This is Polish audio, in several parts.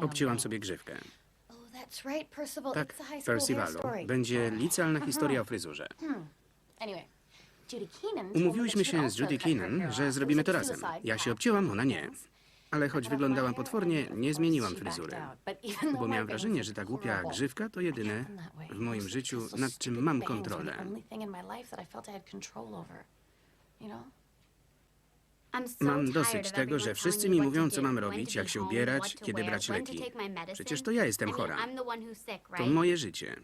Obcięłam sobie grzywkę. Oh. Tak, Percivalu. Będzie licealna historia o fryzurze. Umówiłyśmy się z Judy Keenan, że zrobimy to razem. Ja się obcięłam, ona nie. Ale choć wyglądałam potwornie, nie zmieniłam fryzury. Bo miałam wrażenie, że ta głupia grzywka to jedyne w moim życiu, nad czym mam kontrolę. Mam dosyć tego, że wszyscy mi mówią, co mam robić, jak się ubierać, kiedy brać leki. Przecież to ja jestem chora. To moje życie.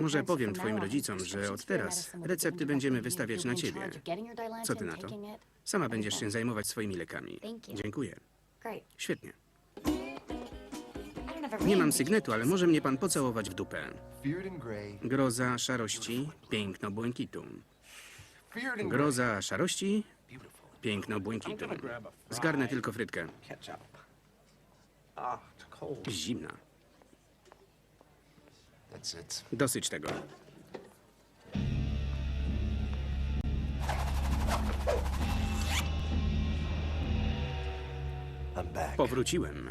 Może powiem twoim rodzicom, że od teraz recepty będziemy wystawiać na ciebie. Co ty na to? Sama będziesz się zajmować swoimi lekami. Dziękuję. Świetnie. Nie mam sygnetu, ale może mnie pan pocałować w dupę. Groza szarości, piękno błękitu. Groza szarości, piękno błękitu. Zgarnę tylko frytkę. Ah. Zimna. Dosyć tego. Powróciłem.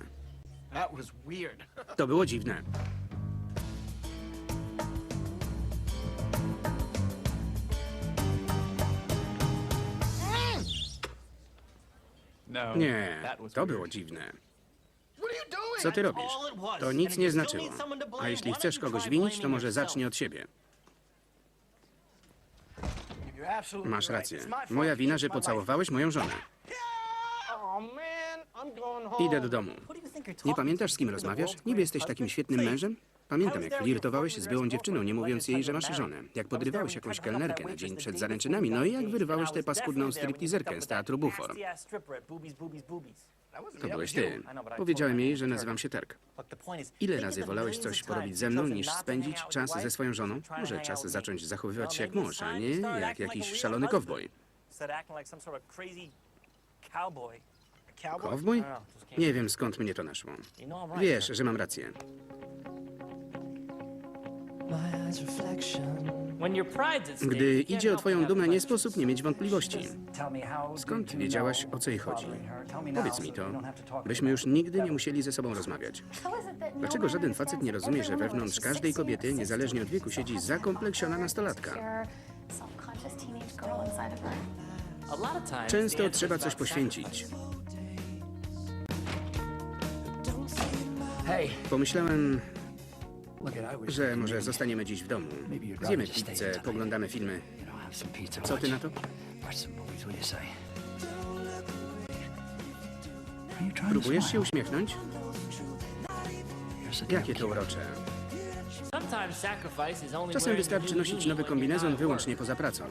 To było dziwne. Nie, that was to było dziwne. Co ty robisz? To nic nie znaczyło. A jeśli chcesz kogoś winić, to może zacznij od siebie. Masz rację. Moja wina, że pocałowałeś moją żonę. Oh. Idę do domu. Nie pamiętasz, z kim rozmawiasz? Niby jesteś takim świetnym mężem? Pamiętam, jak flirtowałeś z byłą dziewczyną, nie mówiąc jej, że masz żonę. Jak podrywałeś jakąś kelnerkę na dzień przed zaręczynami, no i jak wyrwałeś tę paskudną stripteaserkę z teatru Bufor. To byłeś ty. Powiedziałem jej, że nazywam się Terk. Ile razy wolałeś coś porobić ze mną, niż spędzić czas ze swoją żoną? Może czas zacząć zachowywać się jak mąż, a nie jak jakiś szalony kowboj. Kowboj? Nie wiem, skąd mnie to naszło. Wiesz, że mam rację. Gdy idzie o twoją dumę, nie sposób nie mieć wątpliwości. Skąd wiedziałaś, o co jej chodzi? Powiedz mi to, byśmy już nigdy nie musieli ze sobą rozmawiać. Dlaczego żaden facet nie rozumie, że wewnątrz każdej kobiety, niezależnie od wieku, siedzi zakompleksiona nastolatka? Często trzeba coś poświęcić. Pomyślałem, że może zostaniemy dziś w domu. Zjemy pizzę, poglądamy filmy. Co ty na to? Próbujesz się uśmiechnąć? Jakie to urocze. Czasem wystarczy nosić nowy kombinezon wyłącznie poza pracą.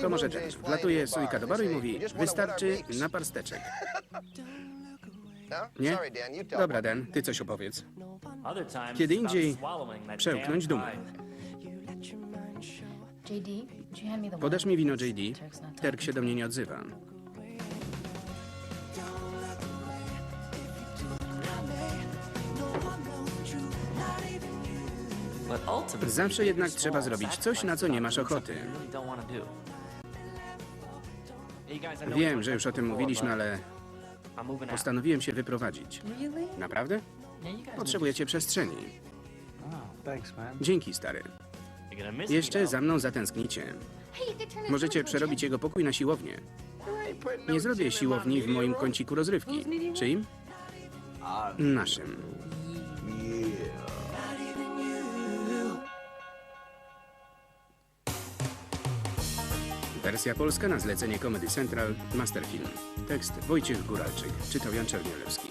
To może ten. Wlatuje playing in a sójka bar. do baru i mówi, "You just wanna wystarczy na parsteczek. Nie? Dobra. Dan, ty coś opowiedz. Kiedy indziej Przełknąć dumę. Podasz mi wino JD? Terk się do mnie nie odzywa. Zawsze jednak trzeba zrobić coś, na co nie masz ochoty. Wiem, że już o tym mówiliśmy, ale postanowiłem się wyprowadzić. Naprawdę? Potrzebujecie przestrzeni. Dzięki, stary. Jeszcze za mną zatęsknicie. Możecie przerobić jego pokój na siłownię. Nie zrobię siłowni w moim kąciku rozrywki. Czyim? Naszym. Wersja polska na zlecenie Comedy Central Masterfilm. Tekst Wojciech Góralczyk. Czytał Jan Czernielewski.